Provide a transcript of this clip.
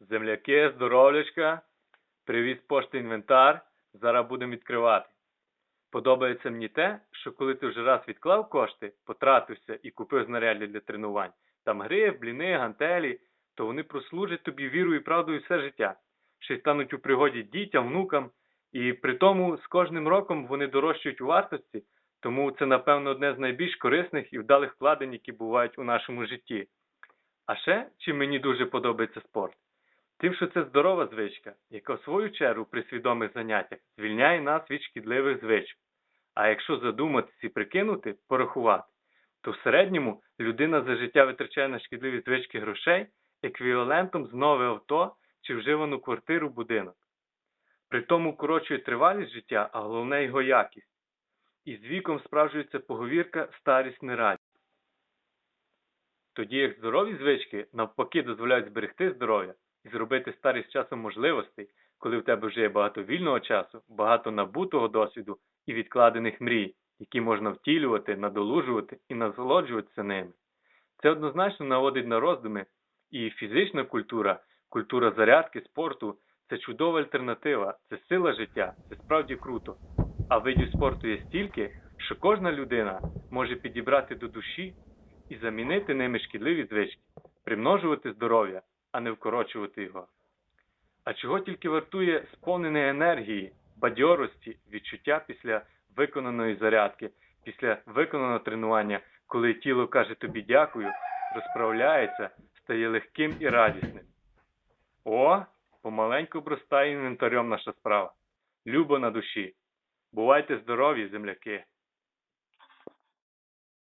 Земляки, здоровлячка, привіз пошти інвентар, зараз будемо відкривати. Подобається мені те, що коли ти вже раз відклав кошти, потратився і купив знаряддя для тренувань, там гри, бліни, гантелі, то вони прослужать тобі віру і правдою все життя, що й стануть у пригоді дітям, внукам, і при тому з кожним роком вони дорожчають у вартості, тому це, напевно, одне з найбільш корисних і вдалих вкладень, які бувають у нашому житті. А ще, чим мені дуже подобається спорт, тим, що це здорова звичка, яка в свою чергу при свідомих заняттях звільняє нас від шкідливих звичок. А якщо задуматись і прикинути, порахувати, то в середньому людина за життя витрачає на шкідливі звички грошей еквівалентом з нове авто чи вживану квартиру будинок. При тому коротшує тривалість життя, а головне його якість. І з віком справжується поговірка старість не радість. Тоді як здорові звички навпаки дозволяють зберегти здоров'я і зробити старість часом можливостей, коли в тебе вже є багато вільного часу, багато набутого досвіду і відкладених мрій, які можна втілювати, надолужувати і насолоджуватися ними. Це однозначно наводить на роздуми, і фізична культура, культура зарядки, спорту це чудова альтернатива, це сила життя, це справді круто. А видів спорту є стільки, що кожна людина може підібрати до душі і замінити ними шкідливі звички, примножувати здоров'я, а не вкорочувати його. А чого тільки вартує сповнене енергії, бадьорості, відчуття після виконаної зарядки, після виконаного тренування, коли тіло каже тобі дякую, розправляється, стає легким і радісним. О, помаленьку бростає інвентарем наша справа. Любо на душі. Бувайте здорові, земляки!